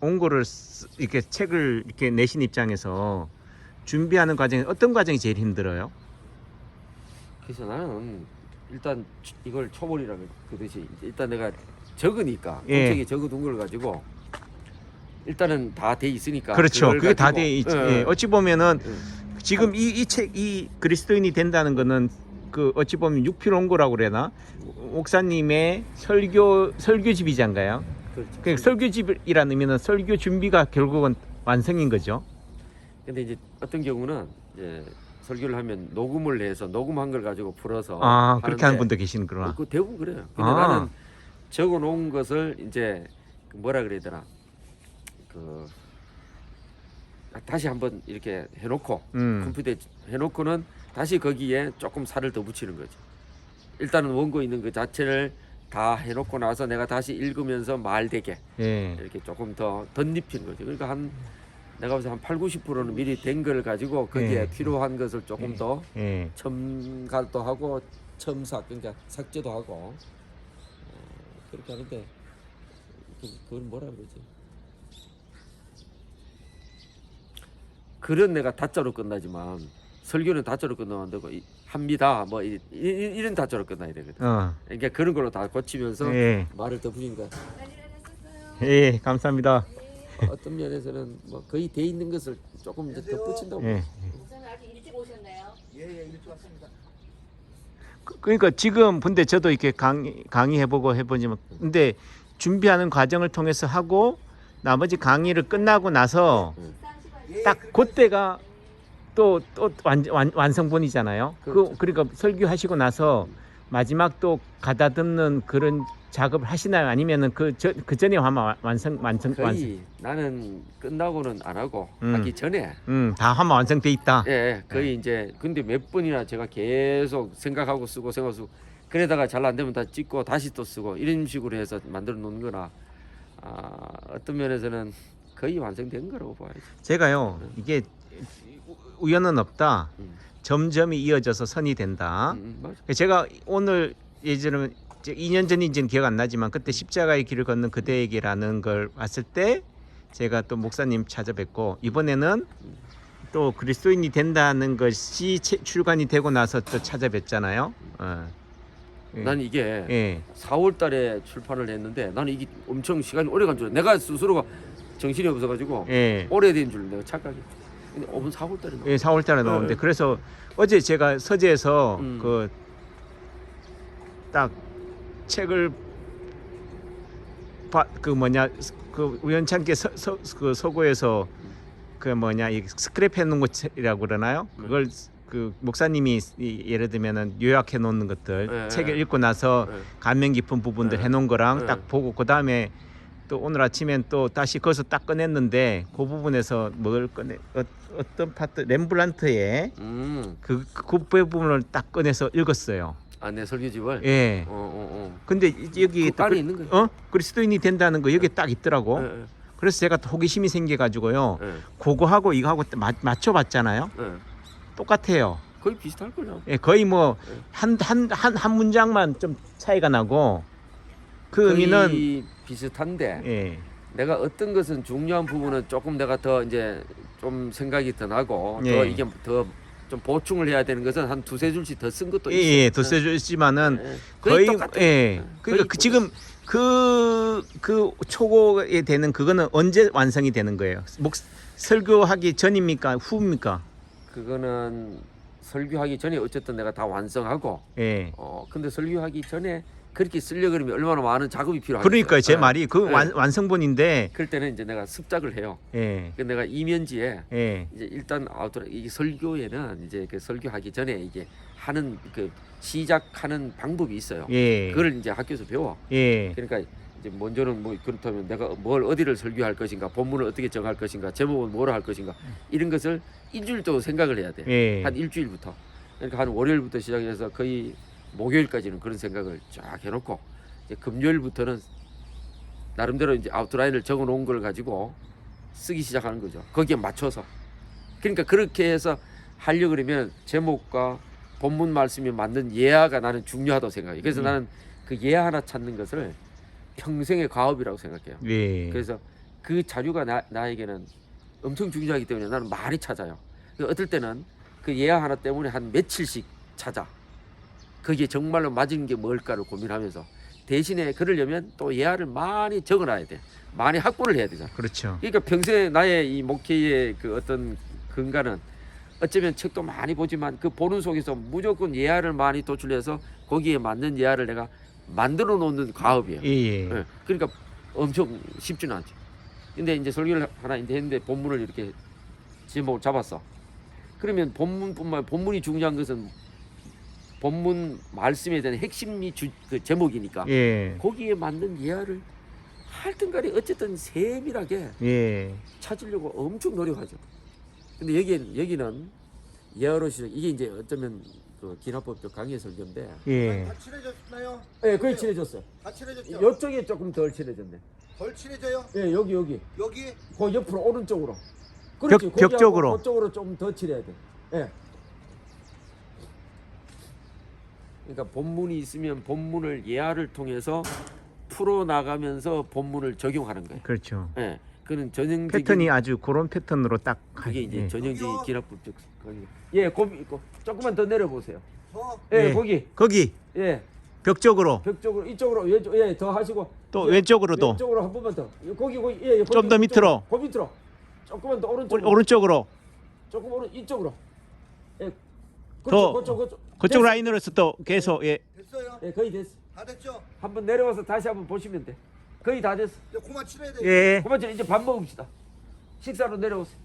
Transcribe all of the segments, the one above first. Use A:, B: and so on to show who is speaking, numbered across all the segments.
A: 원고를 쓰- 이렇게 책을 이렇게 내신 입장에서 준비하는 과정에 어떤 과정이 제일 힘들어요?
B: 그래서 나는 일단 치- 이걸 초벌이라 그듯이 일단 내가 적으니까
A: 예.
B: 공책에 적어둔 걸 가지고 일단은 다 돼 있으니까
A: 그렇죠. 그게 다 돼 있지.
B: 예,
A: 예, 어찌 보면은
B: 예.
A: 지금 이 이 책이 그리스도인이 된다는 거는 그 어찌 보면 육필 원고라고 그래나 목사님의 설교 설교집이잖가요.
B: 그렇죠.
A: 그 설교집이라는 의미는 설교 준비가 결국은 완성인 거죠.
B: 근데 이제 어떤 경우는 이제 설교를 하면 녹음을 해서 녹음한 걸 가지고 풀어서
A: 아 그렇게 하는 분도 계시는구나.
B: 그 대부분 그래요. 근데
A: 아.
B: 나는 적어 놓은 것을 이제 그 뭐라 그래야 되나 그 다시 한번 이렇게 해놓고
A: 음.
B: 컴퓨터에 해놓고는 다시 거기에 조금 살을 더 붙이는 거죠. 일단은 원고 있는 그 자체를 다 해놓고 나서 내가 다시 읽으면서 말되게
A: 예.
B: 이렇게 조금 더 덧입히는 거죠. 그러니까 한 내가 봐서 한 8, 90%는 미리 된 걸 가지고 거기에
A: 예.
B: 필요한 것을 조금 더
A: 예.
B: 첨가도 하고 첨삭 그러니까 삭제도 하고 어, 그렇게 하는데 그, 그건 뭐라 그러지? 글은 내가 다자로 끝나지만 설교는 다자로 끝나면 안 되고 이- 합니다 뭐 이, 이, 이런 다자로 끝나야 되거든.
A: 어.
B: 그러니까 그런 걸로 다 고치면서
A: 예.
B: 말을 더 부리니까
A: 예. 감사합니다.
B: 어떤 면에서는 뭐 거의 돼 있는 것을 조금 이제 더 붙인다고.
A: 예.
C: 목사님 아직 일찍 오셨나요?
A: 그- 그러니까 지금 근데 저도 이렇게 강의 강의해보고 해보지만 근데 준비하는 과정을 통해서 하고 나머지 강의를 끝나고 나서
C: 시간
A: 딱 그때가 또 또 완성본이잖아요. 그
B: 그렇죠.
A: 그러니까 설교하시고 나서 마지막 또 가다듬는 그런 작업을 하시나요? 아니면은 그저 그 전에 완- 완성 완성 완성
B: 거의 나는 끝나고는 안 하고
A: 음.
B: 하기 전에
A: 음다 하면 완성돼 있다.
B: 예, 예, 거의 이제 근데 몇 번이나 제가 계속 생각하고 쓰고 생각하고 쓰고 그러다가 잘 안 되면 다 찍고 다시 또 쓰고 이런 식으로 해서 만들어 놓는 거나 아, 어떤 면에서는 거의 완성된 거라고 봐야지.
A: 제가요 이게 우연은 없다.
B: 음.
A: 점점이 이어져서 선이 된다.
B: 음, 음.
A: 제가 오늘 예전에 이제 2년 전인지는 기억 안 나지만 그때 십자가의 길을 걷는 그대에게라는 걸 봤을 때 제가 또 목사님 찾아뵙고 이번에는 또 그리스도인이 된다는 것이 채- 출간이 되고 나서 또 찾아뵙잖아요. 어. 예.
B: 난 이게
A: 예.
B: 4월 달에 출판을 했는데 나는 이게 엄청 시간이 오래 간 줄. 내가 스스로가 정신이 없어 가지고
A: 예.
B: 오래된 줄 내가. 근데 오면 4월 달에.
A: 예, 4월 달에 나오는데
B: 네.
A: 그래서 어제 제가 서재에서
B: 음.
A: 그 딱 책을 바, 그 뭐냐 그 우연찮게 서, 서, 그 서고에서 그 뭐냐 이 스크랩 해 놓은 것이라고 그러나요?
B: 네.
A: 그걸 그 목사님이 이- 예를 들면은 요약해 놓는 것들
B: 네.
A: 책을 읽고 나서
B: 네.
A: 감명 깊은 부분들
B: 네.
A: 해 놓은 거랑
B: 네.
A: 딱 보고 그 다음에 또 오늘 아침엔 또 다시 거기서 딱 꺼냈는데 그 부분에서 뭘 꺼내 어, 어떤 파트 렘블란트의
B: 음.
A: 그, 그 부분을 딱 꺼내서 읽었어요.
B: 아, 내 설교집을.
A: 예.
B: 어, 어, 어.
A: 근데 이- 여기
B: 그 안에 있는 거예요.
A: 어 그리스도인이 된다는 거 여기 딱 있더라고.
B: 예, 예,
A: 그래서 제가 또 호기심이 생겨가지고요.
B: 예,
A: 그거하고 이거하고 마, 맞춰봤잖아요.
B: 예.
A: 똑같아요.
B: 거의 비슷할 거죠.
A: 예, 거의 뭐
B: 네.
A: 한한 한 한 문장만 좀 차이가 나고 그 의미는
B: 거의 비슷한데
A: 예,
B: 내가 어떤 것은 중요한 부분은 조금 내가 더 이제 좀 생각이 더 나고
A: 예.
B: 더 이게 더 좀 보충을 해야 되는 것은 한 두세 줄씩 더 쓴 것도
A: 예,
B: 있어.
A: 예, 도세주지만은
B: 예.
A: 거의
B: 똑같아.
A: 예. 그러니까 그 지금 그그 초고에 되는 그거는 언제 완성이 되는 거예요? 목 설교하기 전입니까 후입니까?
B: 그거는 설교하기 전에 어쨌든 내가 다 완성하고
A: 예.
B: 어 근데 설교하기 전에 그렇게 쓰려 그러면 얼마나 많은 작업이 필요하겠어요.
A: 그러니까 제
B: 예.
A: 말이 그
B: 예.
A: 완, 완성본인데
B: 그럴 때는 이제 내가 습작을 해요.
A: 예.
B: 그 내가 이면지에
A: 예.
B: 이제 일단 아우터 이 설교에는 이제 그 설교하기 전에 이게 하는 그 시작하는 방법이 있어요.
A: 예.
B: 그걸 이제 학교에서 배워.
A: 예.
B: 그러니까 이제 먼저는 뭐 그렇다면 내가 뭘 어디를 설교할 것인가, 본문을 어떻게 정할 것인가, 제목은 뭐로 할 것인가 이런 것을 일주일 동안 생각을 해야 돼.
A: 예.
B: 한 일주일부터. 그러니까 한 월요일부터 시작해서 거의 목요일까지는 그런 생각을 쫙 해놓고 이제 금요일부터는 나름대로 이제 아웃라인을 적어놓은 걸 가지고 쓰기 시작하는 거죠. 거기에 맞춰서. 그러니까 그렇게 해서 하려 그러면 제목과 본문 말씀이 맞는 예화가 나는 중요하다고 생각해. 그래서
A: 음.
B: 나는 그 예화 하나 찾는 것을 평생의 과업이라고 생각해요.
A: 예.
B: 그래서 그 자료가 나, 나에게는 엄청 중요하기 때문에 나는 많이 찾아요. 그 어떨 때는 그 예화 하나 때문에 한 며칠씩 찾아. 거기에 정말로 맞은 게 뭘까를 고민하면서 대신에 그러려면 또 예화를 많이 적어놔야 돼. 많이 확보를 해야 되잖아.
A: 그렇죠.
B: 그러니까 평소에 나의 이 목회의 그 어떤 근간은 어쩌면 책도 많이 보지만 그 보는 속에서 무조건 예화를 많이 도출해서 거기에 맞는 예화를 내가 만들어 놓는 과업이에요.
A: 예, 예.
B: 예. 그러니까 엄청 쉽지는 않죠. 근데 이제 설교를 하나 이제 했는데 본문을 이렇게 제목을 잡았어. 그러면 본문뿐만 본문이 중요한 것은 본문 말씀에 대한 핵심이 주, 그 제목이니까
A: 예.
B: 거기에 맞는 예화를 하여튼간에 어쨌든 세밀하게
A: 예.
B: 찾으려고 엄청 노력하죠. 근데 여기 여기는 예화로서 이게 이제 어쩌면 그 기나법적 강의 설교인데,
A: 예.
D: 다 칠해졌나요?
B: 예, 거의 친해졌어요.
D: 다 칠해졌죠?
B: 이쪽이 조금 덜 친해졌네.
D: 덜 칠해져요?
B: 예, 여기 여기.
D: 여기
B: 그 옆으로 오른쪽으로.
A: 벽-
B: 그렇지.
A: 벽 쪽으로.
B: 그쪽으로 좀 더 칠해야 돼. 예. 그러니까 본문이 있으면 본문을 예화를 통해서 풀어 나가면서 본문을 적용하는 거예요.
A: 그렇죠.
B: 예. 그는 전형적인
A: 패턴이 아주 그런 패턴으로 딱
B: 그게 이제
A: 예.
B: 전형적인? 기납법적 강의. 예, 거기 있고 조금만 더 내려 보세요.
D: 더
B: 예,
A: 예.
B: 거기.
A: 거기
B: 예.
A: 벽 쪽으로
B: 벽 쪽으로 이쪽으로 왼쪽 예, 더 하시고
A: 또
B: 예,
A: 왼쪽으로도
B: 왼쪽으로 한 번만 더. 거기 거기 예, 예,
A: 좀더 밑으로.
B: 그 밑으로. 조금만 더
A: 오-
B: 오른쪽으로.
A: 오른쪽으로
B: 조금 오른 이쪽으로. 예.
A: 더.
B: 그쪽 그쪽 그쪽.
A: 그쪽
B: 됐어.
A: 라인으로 해서 또 계속 예.
D: 됐어요?
B: 예, 거의 됐어.
D: 다 됐죠?
B: 한번 내려와서 다시 한번 보시면 돼. 거의 다 됐어.
D: 이제 그만 칠해야 돼.
A: 예.
B: 그만 이제 밥 먹읍시다. 식사로 내려오세요.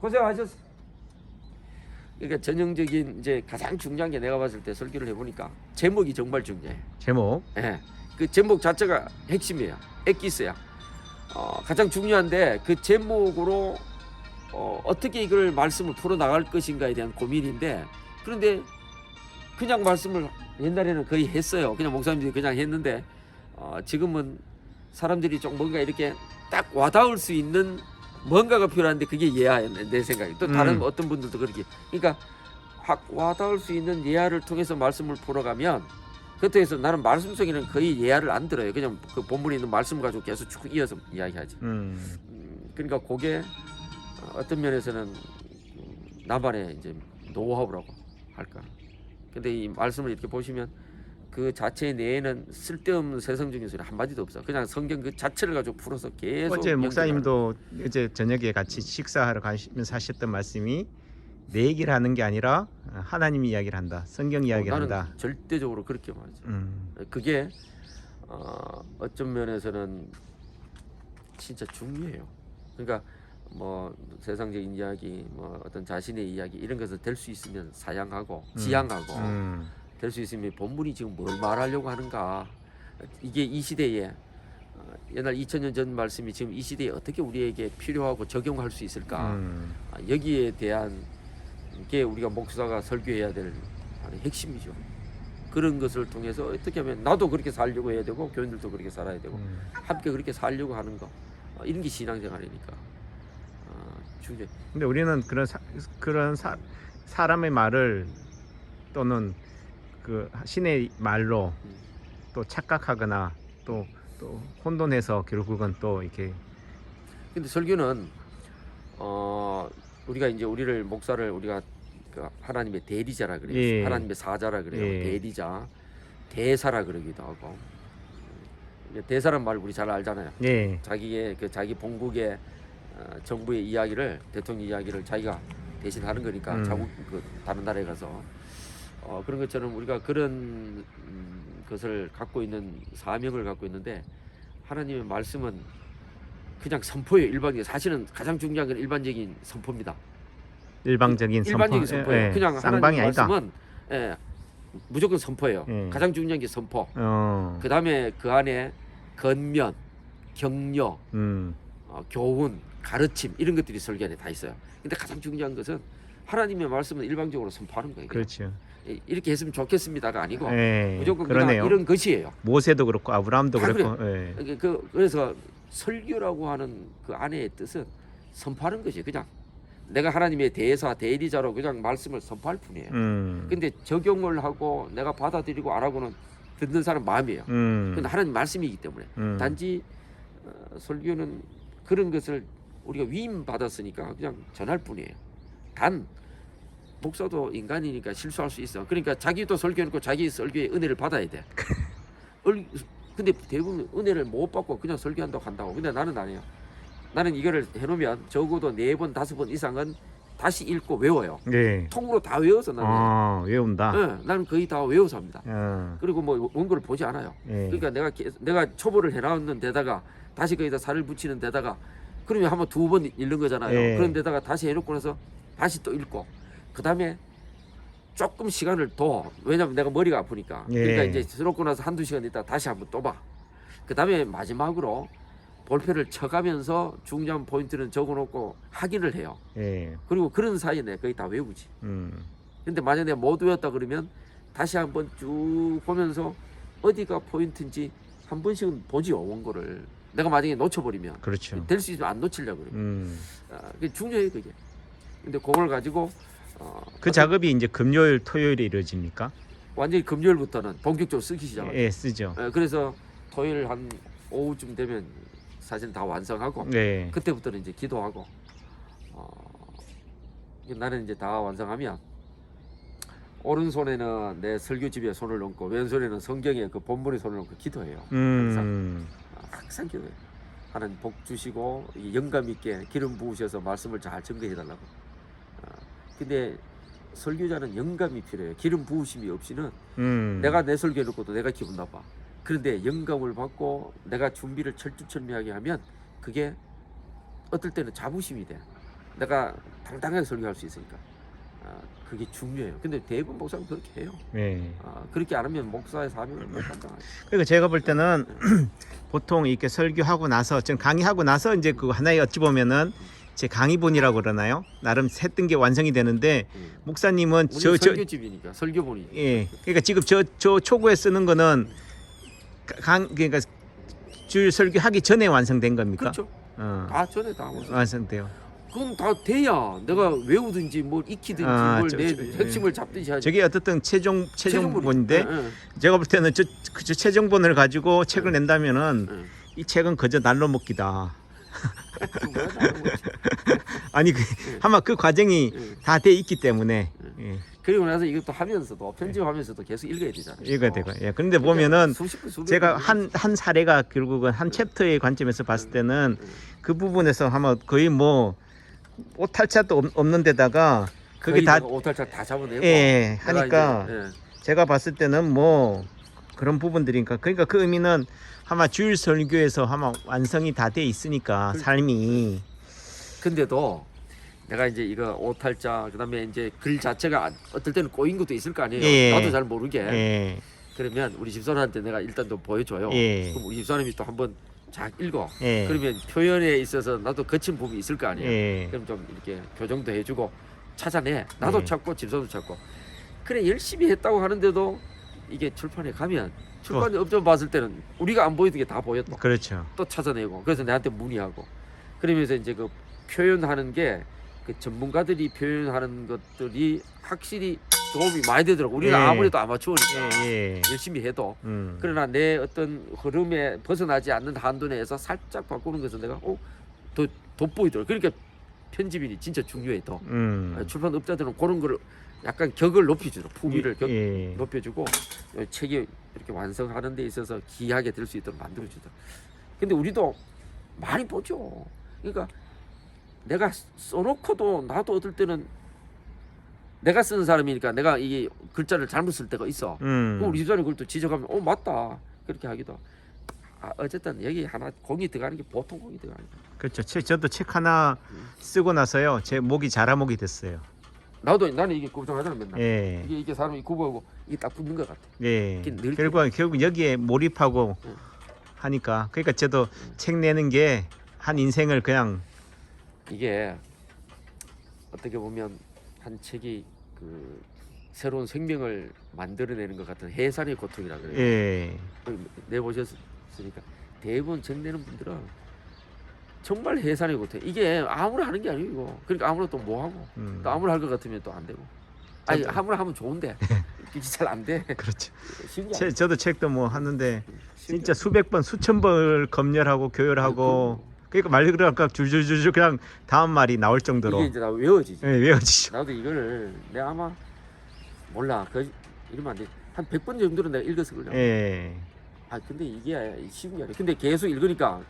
B: 고생하셨어. 그러니까 전형적인 이제 가장 중요한 게 내가 봤을 때 설교를 해보니까 제목이 정말 중요해.
A: 제목
B: 예. 그 제목 자체가 핵심이에요. 엑기스야. 어, 가장 중요한데 그 제목으로 어, 어떻게 이걸 말씀을 풀어 나갈 것인가에 대한 고민인데 그런데 그냥 말씀을 옛날에는 거의 했어요. 그냥 목사님들이 그냥 했는데 어, 지금은 사람들이 좀 뭔가 이렇게 딱 와닿을 수 있는 뭔가가 필요한데 그게 예하였네 내 생각에 또 다른
A: 음.
B: 어떤 분들도 그렇게 그러니까 확 와닿을 수 있는 예하를 통해서 말씀을 풀어가면 그때에서 나는 말씀 속에는 거의 예하를 안 들어요 그냥 그 본문에 있는 말씀 가지고 계속 쭉 이어서 이야기하지
A: 음.
B: 음, 그러니까 그게 어, 어떤 면에서는 음, 나만의 이제 노하우라고 할까. 근데 이 말씀을 이렇게 보시면 그 자체 내에는 쓸데없는 세상적인 소리 한 마디도 없어. 그냥 성경 그 자체를 가지고 풀어서 계속.
A: 어제 목사님도 어제 저녁에 같이 식사하러 가시면서 하셨던 말씀이 내 얘기를 하는 게 아니라 하나님 이야기를 한다. 성경
B: 어,
A: 이야기를
B: 나는
A: 한다.
B: 절대적으로 그렇게 말하죠.
A: 음.
B: 그게 어, 어떤 면에서는 진짜 중요해요. 그러니까 뭐 세상적인 이야기, 뭐 어떤 자신의 이야기 이런 것을 될 수 있으면 사양하고
A: 음.
B: 지향하고
A: 음.
B: 될 수 있으면 본문이 지금 뭘 말하려고 하는가 이게 이 시대에 어, 옛날 2000년 전 말씀이 지금 이 시대에 어떻게 우리에게 필요하고 적용할 수 있을까
A: 음.
B: 아, 여기에 대한 게 우리가 목사가 설교해야 될 핵심이죠. 그런 것을 통해서 어떻게 하면 나도 그렇게 살려고 해야 되고 교인들도 그렇게 살아야 되고
A: 음.
B: 함께 그렇게 살려고 하는 거 어, 이런 게 신앙생활이니까 어, 중요.
A: 근데 우리는 그런 사, 그런 사, 사람의 말을 또는 그 신의 말로
B: 음.
A: 또 착각하거나 또 또 혼돈해서 결국은 또 이렇게
B: 근데 설교는 어 우리가 이제 우리를 목사를 우리가 그 하나님의 대리자라 그래요.
A: 예.
B: 하나님의 사자라 그래요.
A: 예.
B: 대리자, 대사라 그러기도 하고. 음, 대사란 말 우리 잘 알잖아요.
A: 예.
B: 자기의 그 자기 본국의 어, 정부의 이야기를 대통령 이야기를 자기가 대신 하는 거니까
A: 음.
B: 자국 그 다른 나라에 가서 어, 그런 것처럼 우리가 그런 음, 것을 갖고 있는 사명을 갖고 있는데 하나님의 말씀은 그냥 선포예요 일반적인 사실은 가장 중요한 건 일반적인 선포입니다
A: 일방적인 선포.
B: 일반적인 선포예요
A: 예, 예.
B: 그냥
A: 아니다.
B: 말씀은 예, 무조건 선포예요
A: 예.
B: 가장 중요한 게 선포
A: 어.
B: 그 다음에 그 안에 건면 격려
A: 음.
B: 어, 교훈, 가르침 이런 것들이 설교 안에 다 있어요. 근데 가장 중요한 것은 하나님의 말씀은 일방적으로 선포하는 거예요.
A: 그렇죠.
B: 이- 이렇게 했으면 좋겠습니다가 아니고
A: 예.
B: 무조건. 그냥 이런 것이에요.
A: 모세도 그렇고 아브라함도
B: 다
A: 그렇고. 예.
B: 그- 그 그래서 설교라고 하는 그 안의 뜻은 선포하는 것이 그냥 내가 하나님의 대사 대리자로 그냥 말씀을 선포할 뿐이에요.
A: 음.
B: 근데 적용을 하고 내가 받아들이고 안 하고는 듣는 사람 마음이에요.
A: 음.
B: 근데 하나님 말씀이기 때문에
A: 음.
B: 단지 어, 설교는 그런 것을 우리가 위임 받았으니까 그냥 전할 뿐이에요. 단 목사도 인간이니까 실수할 수 있어. 그러니까 자기도 설교해놓고 자기 설교의 은혜를 받아야 돼. 을- 근데 대부분 은혜를 못 받고 그냥 설교한다고 한다고. 근데 나는 아니에요. 나는 이거를 해놓으면 적어도 네 번 다섯 번 이상은 다시 읽고 외워요.
A: 네.
B: 통으로 다 외워서 나는.
A: 아 외운다.
B: 예, 나는 거의 다 외워서 합니다.
A: 어,
B: 그리고 뭐 원고를 보지 않아요.
A: 예.
B: 그러니까 내가 계- 내가 초보를 해놨는 데다가 다시 거기다 살을 붙이는 데다가 그러면 한번 두 번 읽는 거잖아요.
A: 예.
B: 그런 데다가 다시 해놓고 나서 다시 또 읽고 그 다음에 조금 시간을 더 왜냐면 내가 머리가 아프니까
A: 예.
B: 그러니까 이제 들었고 나서 한두 시간 있다 다시 한번 또 봐. 그 다음에 마지막으로 볼펜을 쳐가면서 중요한 포인트는 적어놓고 확인을 해요.
A: 예.
B: 그리고 그런 사이에 내가 거의 다 외우지.
A: 음.
B: 근데 만약 내가 못 외웠다 그러면 다시 한번 쭉 보면서 어디가 포인트인지 한 번씩은 보지요 원고를 내가 만약에 놓쳐버리면
A: 그렇죠.
B: 될 수 있으면 안 놓치려고 그래요
A: 음.
B: 아, 그게 중요해요 그게 근데 그걸 가지고 어,
A: 그 작업이 이제 금요일 토요일에 이루어집니까?
B: 완전히 금요일부터는 본격적으로 쓰기 시작해요
A: 예, 쓰죠.
B: 예, 그래서 토요일 한 오후쯤 되면 사실 다 완성하고
A: 네.
B: 그때부터는 이제 기도하고 어, 나는 이제 다 완성하면 오른손에는 내 설교집에 손을 얹고 왼손에는 성경에 그 본문에 손을 얹고 기도해요.
A: 음.
B: 아, 항상 기도해요. 하나님 복 주시고 이 영감 있게 기름 부으셔서 말씀을 잘 증거해 달라고. 아, 근데 설교자는 영감이 필요해요. 기름 부으심이 없이는
A: 음.
B: 내가 내 설교 해놓고도 내가 기분 나빠. 그런데 영감을 받고 내가 준비를 철두철미하게 하면 그게 어떨 때는 자부심이 돼. 내가 당당하게 설교할 수 있으니까. 아, 그게 중요해요. 근데 대부분 목사는 그렇게 해요.
A: 예.
B: 아, 그렇게 안 하면 목사의 사명을 못 감당하죠.
A: 그리고 제가 볼 때는 보통 이렇게 설교하고 나서 전 강의하고 나서 이제 그 하나의 어찌 보면은 제 강의본이라고 그러나요? 나름 했던 게 완성이 되는데
B: 음.
A: 목사님은 저 저
B: 설교집이니까 설교본이.
A: 예. 그러니까 지금 저 저 초고에 쓰는 거는 강 그러니까 줄 설교하기 전에 완성된 겁니까?
B: 그렇죠.
A: 어.
B: 다 전에 다 하고.
A: 완성돼요.
B: 그건 다 돼야 내가 외우든지 뭘 익히든지
A: 아,
B: 뭘
A: 저-
B: 내
A: 저-
B: 핵심을 잡든지 하지.
A: 저게 어떻든 최종 최종본인데
B: 예, 예,
A: 제가 볼 때는 저, 그- 저 최종본을 가지고 책을 낸다면은
B: 예.
A: 이 책은 그저 날로 먹기다.
B: 그 뭐야, 나는 뭐지.
A: 아니 그 아마 그 과정이
B: 예.
A: 다 돼 있기 때문에 예,
B: 그리고 나서 이것도 하면서도 편집하면서도 계속 읽어야 되잖아요.
A: 읽어야 되고 예. 그런데 보면은
B: 수십 분, 수백
A: 제가
B: 분
A: 한 한 사례가 결국은 한 챕터의 관점에서 봤을 때는
B: 음.
A: 그 부분에서 아마 거의 뭐 오탈자도 없- 없는 데다가 그게 다
B: 내가 오탈자 다 잡아내고
A: 예,
B: 내가
A: 하니까
B: 이제, 예.
A: 제가 봤을 때는 뭐 그런 부분들이니까 그러니까 그 의미는 아마 주일 설교에서 아마 완성이 다 돼 있으니까
B: 그-
A: 삶이
B: 근데도 내가 이제 이거 오탈자 그다음에 이제 글 자체가 안- 어떨 때는 꼬인 것도 있을 거 아니에요.
A: 예.
B: 나도 잘 모르게.
A: 예,
B: 그러면 우리 집사람한테 내가 일단 좀 보여줘요.
A: 예.
B: 그럼 우리 집사람이 또 한번 잘 읽어.
A: 예.
B: 그러면 표현에 있어서 나도 거친 부분이 있을 거 아니에요.
A: 예.
B: 그럼 좀 이렇게 교정도 해주고 찾아내. 나도
A: 예.
B: 찾고 집사도 찾고. 그래 열심히 했다고 하는데도 이게 출판에 가면 출판 업체 봤을 때는 우리가 안 보이던 게 다 보였다.
A: 그렇죠.
B: 또 찾아내고 그래서 내한테 문의하고 그러면서 이제 그 표현하는 게 그 전문가들이 표현하는 것들이 확실히 도움이 많이 되더라고. 우리는
A: 예.
B: 아무래도 아마추어니까
A: 예, 예.
B: 열심히 해도
A: 음.
B: 그러나 내 어떤 흐름에 벗어나지 않는 한도 내에서 살짝 바꾸는 것은 내가 어 더 돋보이더라고. 그러니까 편집인이 진짜 중요해 더.
A: 음.
B: 출판 업자들은 그런 거를 약간 격을 높여주죠. 품위를 격,
A: 예.
B: 높여주고 어, 책이 이렇게 완성하는 데 있어서 기하게 될 수 있도록 만들어주다. 근데 우리도 많이 보죠. 그러니까 내가 써놓고도 나도 어떨 때는 내가 쓰는 사람이니까 내가 이 글자를 잘못 쓸 때가 있어.
A: 음.
B: 그럼 우리 집사람이 그걸 또 지적하면 어 맞다 그렇게 하기도. 아 어쨌든 여기 하나 공이 들어가는 게 보통 공이 들어가는 거.
A: 그렇죠. 책, 저도 책 하나 쓰고 나서요. 제 목이 자라목이 됐어요.
B: 나도 나는 이게 걱정하잖아 맨날.
A: 예.
B: 이게 이게 사람이 구보고 이게 딱 붙는 것 같아.
A: 예.
B: 늘-
A: 결국 결국 여기에 몰입하고
B: 응.
A: 하니까 그러니까 저도 책 내는 게 한 인생을 그냥
B: 이게 어떻게 보면 한 책이 그 새로운 생명을 만들어내는 것 같은 해산의 고통이라 그래요.
A: 예.
B: 내보셨으니까 대부분 책 내는 분들은 정말 해산의 고통. 이게 아무나 하는 게 아니고 그러니까 아무나 또 뭐 하고
A: 음.
B: 또 아무나 할 것 같으면 또 안 되고 아니
A: 저도-
B: 하면 하면 좋은데 이게 잘 안 돼.
A: 그렇죠. 제, 저도 책도 뭐 하는데
B: 게
A: 진짜 수백 번 수천 번을 검열하고 교열하고 그러니까 말 그대로 줄줄줄줄 그냥 다음 말이 나올. 정도로
B: 이게 이제 나 외워지지.
A: 예, 외워지죠.
B: 나도 이거를 내가 아마 몰라 그 이러면 안 돼. 한 100번 정도는 내가 읽었을 거야.
A: 예.
B: 아 근데 이게 쉬운 게 아니야. 근데 계속 읽으니까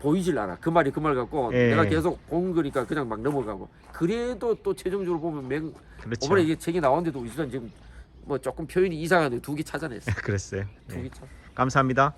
B: 보이질 않아. 그 말이 그 말 같고
A: 예.
B: 내가 계속 본 거니까 그냥 막 넘어가고. 그래도 또 최종적으로 보면 맹
A: 그렇죠.
B: 이번에 이게 책이 나왔는데도 우선 지금 뭐 조금 표현이 이상한데 두 개 찾아냈어.
A: 그랬어요.
B: 두
A: 예.
B: 개 찾.
A: 감사합니다.